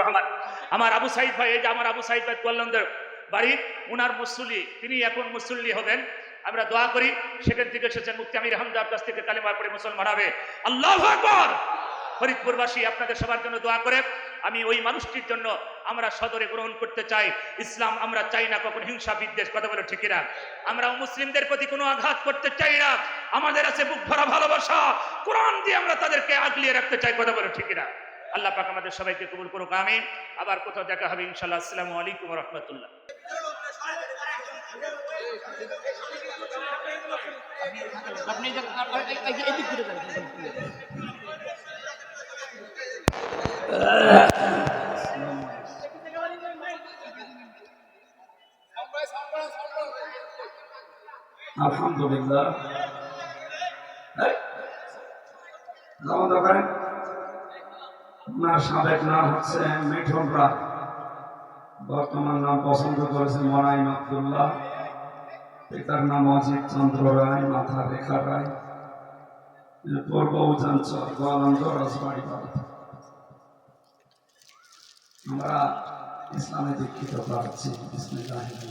রহমান। আমার আবু সাইদ ভাই, এই যে আমার আবু সাইদ ভাই কোয়াল্লান্দের বাড়ি, উনার মুসল্লি, তিনি এখন মুসল্লি হবেন। আমরা দোয়া করি, সেখান থেকে এসেছেন মুক্তি আমির হামদার কাছ থেকে কালিমা পড়ে মুসলমান হবে। আল্লাহ আকবর! ফরিদপুরবাসী আপনাদের সবার জন্য দোয়া করে, আমি ওই মানুষটির জন্য আমরা সদরে গ্রহণ করতে চাই। ইসলাম আমরা চাই না কখন হিংসা, বিদ্বেষ, কথা বলে ঠিক না আমরা মুসলিমদের প্রতি কোনো আঘাত করতে চাই না। আমাদের আছে বুক ভরা ভালোবাসা। কোরআন দিয়ে আমরা তাদেরকে আগলিয়ে রাখতে চাই, কথা বলে ঠিক না আল্লাহ পাক আমাদের সবাইকে কবুল করুক আমি আবার কোথাও দেখা হবে ইনশাল্লাহ আসসালামু আলাইকুম রহমতুল্লাহ। আপনি। আলহামদুলিল্লাহ। ওনার সাবেক নাম হচ্ছে মিঠুন রায় বর্তমান নাম পছন্দ করেছেন মনাইম আবদুল্লাহ পিতার নাম অজিত চন্দ্র রায় মাথা রেখা রায়। পূর্ব উজাঞ্চল, গোয়ালন্দ, রাজবাড়ি বাড়ি আমরা ইসলামে দীক্ষিত পাচ্ছি বিসমিল্লাহির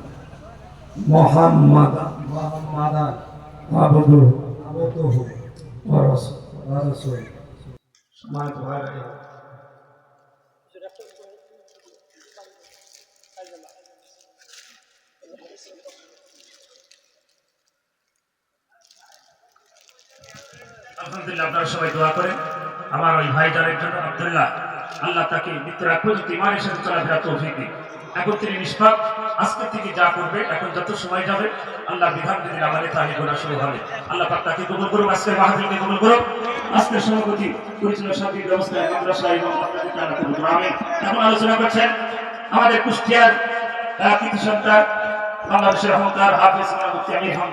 মুহাম্মাদ আবদুহু ওয়া রাসূলুহু সমাজ ভাই আলহামদুলিল্লাহ আপনারা সবাই দোয়া করেন। আমার ওই ভাইটারের জন্য আব্দুল্লাহ। আল্লাহ তাকে আগ পর্যন্ত ইমানের সাথে চলাফেরা তৌফিক দিন। এখন তিনি নিষ্পাপ, আজকের থেকে যা করবে, এখন যত সময় যাবে, আল্লাহ বিধান দিন আমাদের তাহলে গোনা শুরু হবে। আল্লাহ পাক তাকে কবুল করুক, আজকের মাহফিলকে কবুল করুক। আজকের সভাপতি পরিচালনা সাথী ব্যবস্থা, মাদ্রাসা এবং এখন আলোচনা করছেন আমাদের কুষ্টিয়ার কৃতি সন্তান, বাংলাদেশের অহংকার হাফিজ হামদ।